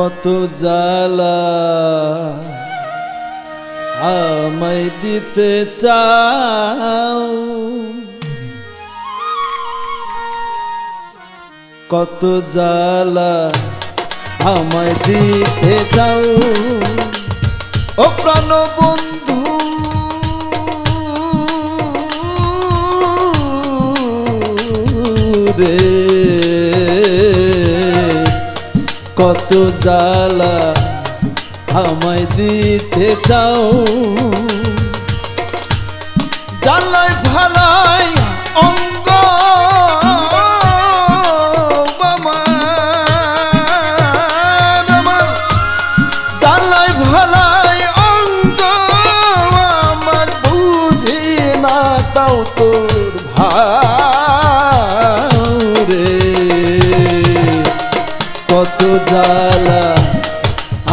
কত জ্বালা আমায় দিতে চাও। কত জ্বালা আমায় দিতে চাও। ও প্রাণ বন্ধু রে কত জ্বালা আমায় দিতে চাও? জ্বালায় ভালাই অঙ্গ জ্বালায় ভালাই অঙ্গ আমার বুঝি না তাও তোর ভারে। জ্বালা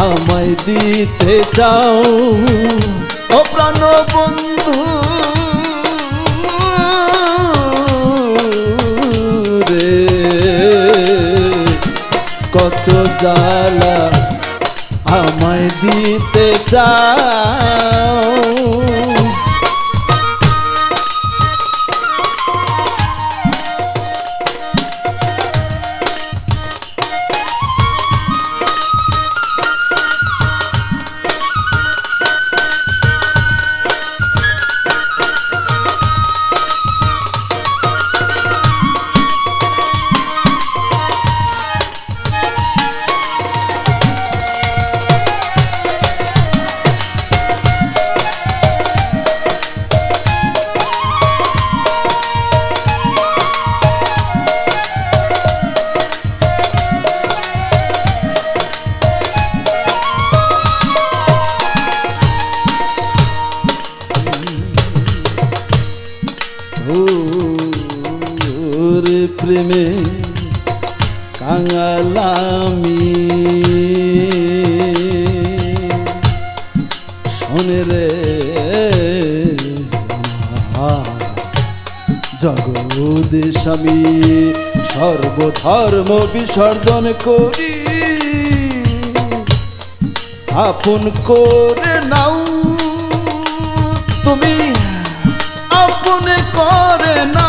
আমায় দিতে চাও। ও প্রাণ বন্ধু রে কত জ্বালা আমায় দিতে চাও। প্রেমে কাঙালামি। শোনে রে জগদ স্বামী, সর্বধর্ম বিসর্জন করি। আপন করে নাও, তুমি আপনে করে নাও।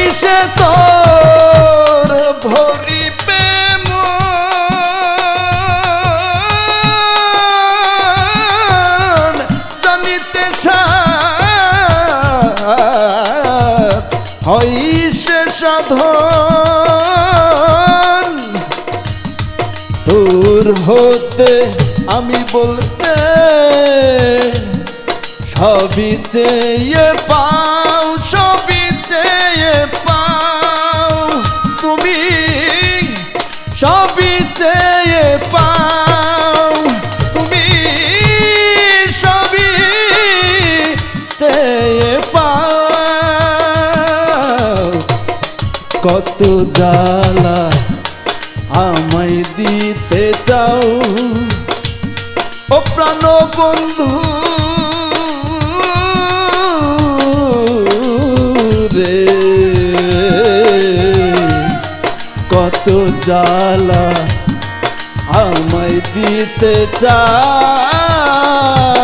কিসে তোর ভরিবে মন জানিতে হয় সে সাধন। তোর হতে আমি বলতে সবই চেয়ে পাও কত জ্বালা আমায় দিতে চাও? ও প্রাণ বন্ধু রে। কত জ্বালা আমায় দিতে চাও?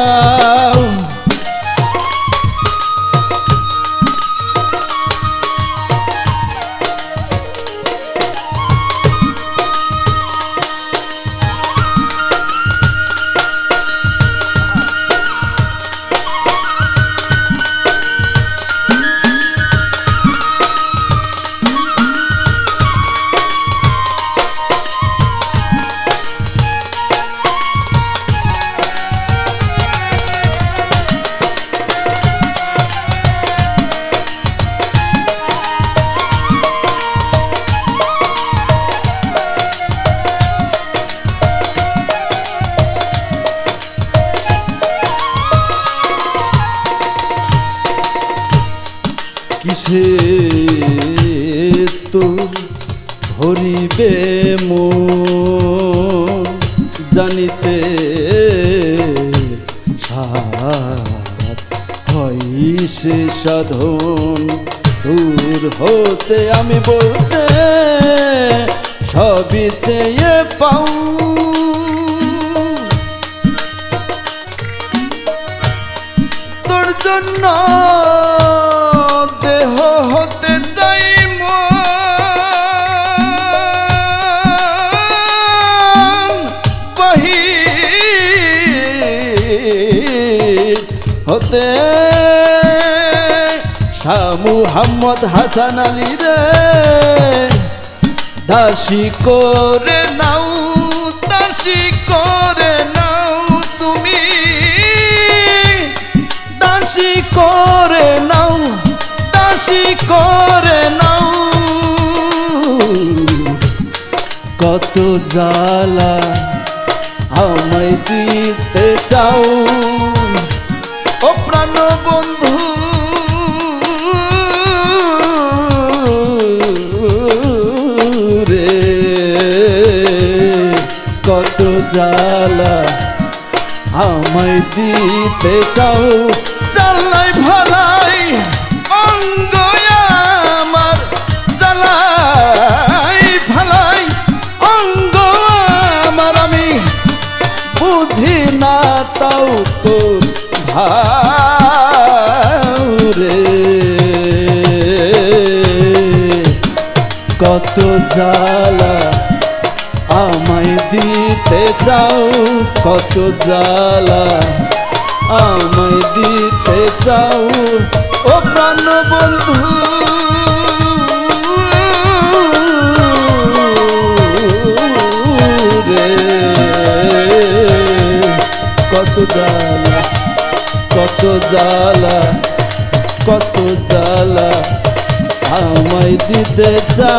কিসে তো ভরিবে মন, জানিতে হয় সাধন। দূর হতে আমি বলতে সবই চেয়ে পাও। তোর জন্য হতে শাহ মুহাম্মদ হাসান আলী রে। দাসী করে নাও, দাসী করে নাও তুমি। দাসী করে নাও, দাসী করে নাও। কত জ্বালা আমায় দিতে চাও। ও প্রাণ বন্ধু। রে কত জ্বালা আমায় দিতে চাও। চালাই কত জ্বালা আমায় দিতে চাও, কত জ্বালা আমায় দিতে চাও। ও প্রাণ বন্ধু কত জ্বালা কত জ্বালা কত জ্বালা আমায় দিতে চা